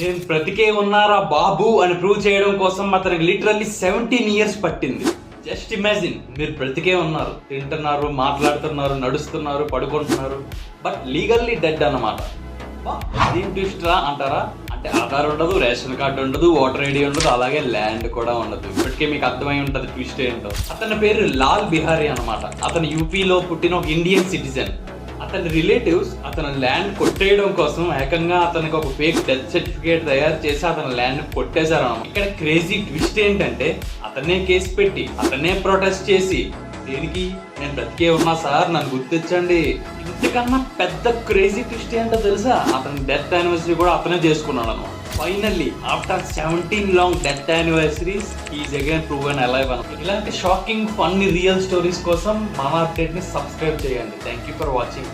నేను బ్రతికే ఉన్నారా బాబు అని ప్రూవ్ చేయడం కోసం అతనికి లిటరల్లీ సెవెంటీన్ ఇయర్స్ పట్టింది. జస్ట్ ఇమాజిన్ మీరు బ్రతికే ఉన్నారు తింటున్నారు మాట్లాడుతున్నారు నడుస్తున్నారు పడుకుంటున్నారు బట్ లీగల్లీ డెడ్ అన్నమాట. అదేం ట్విస్ట్రా అంటారా? అంటే ఆధార్ ఉండదు రేషన్ కార్డు ఉండదు ఓటర్ ఐడి ఉండదు అలాగే ల్యాండ్ కూడా ఉండదు. ఇప్పటికే మీకు అర్థమై ఉంటుంది ట్విస్ట్ ఏంటో. అతని పేరు లాల్ బిహారీ అనమాట అతను యూపీలో పుట్టిన ఒక ఇండియన్ సిటిజన్ అతని రిలేటివ్స్ అతని ల్యాండ్ కొట్టేయడం కోసం ఏకంగా అతనికి ఒక ఫేక్ డెత్ సర్టిఫికేట్ తయారు చేసి అతని ల్యాండ్ కొట్టేశారు అన్నమాట. ఇక్కడ క్రేజీ ట్విస్ట్ ఏంటంటే అతనే కేసు పెట్టి అతనే ప్రొటెస్ట్ చేసి దేనికి? నేను బ్రతికే ఉన్నా సార్ నన్ను గుర్తించండి ఇంతకన్నా పెద్ద క్రేజీ ట్విస్ట్ ఏంటో తెలుసా? అతని డెత్ యానివర్సరీ కూడా అతనే చేసుకున్నాడు అనమాట finally after seventeen long death anniversaries is again prove and alive అని ఇలాంటి షాకింగ్ ఫన్నీ రియల్ స్టోరీస్ కోసం మన అప్డేట్ని సబ్స్క్రైబ్ చేయండి. Thank you for watching